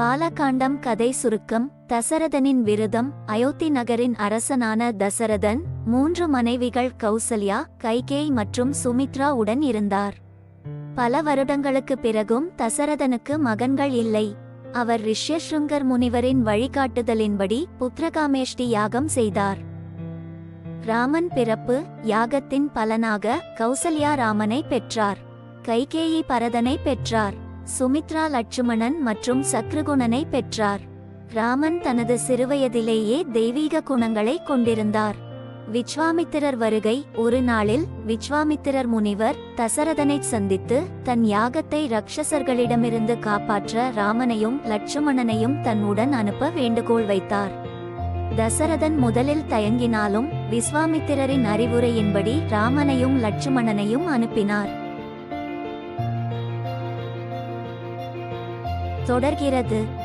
பாலகாண்டம் கதை சுருக்கம் தசரதனின் விருதம் அயோத்தி நகரின் அரசனான தசரதன் மூன்று மனைவிகள் கௌசல்யா கைகேய் மற்றும் சுமித்ரா உடன் இருந்தார். பல வருடங்களுக்கு பிறகும் தசரதனுக்கு மகன்கள் இல்லை. அவர் ரிஷ்யஸ்ருங்கர் முனிவரின் வழிகாட்டுதலின்படி புத்திரகாமேஷ்டி யாகம் செய்தார். ராமன் பிறப்பு யாகத்தின் பலனாக கௌசல்யா ராமனை பெற்றார். கைகேயி பரதனை பெற்றார். சுமித்ரா லட்சுமணன் மற்றும் சக்ருகுணனை பெற்றார். ராமன் தனது சிறுவயதிலேயே தெய்வீக குணங்களை கொண்டிருந்தார். விச்வாமித்திரர் வருகை ஒரு நாளில் விச்வாமித்திரர் முனிவர் தசரதனை சந்தித்து தன் யாகத்தை ரக்ஷசர்களிடமிருந்து காப்பாற்ற ராமனையும் லட்சுமணனையும் தன்னுடன் அனுப்ப வேண்டுகோள் வைத்தார். தசரதன் முதலில் தயங்கினாலும் விஸ்வாமித்திரரின் அறிவுரையின்படி ராமனையும் லட்சுமணனையும் அனுப்பினார். தொடர்கிறது.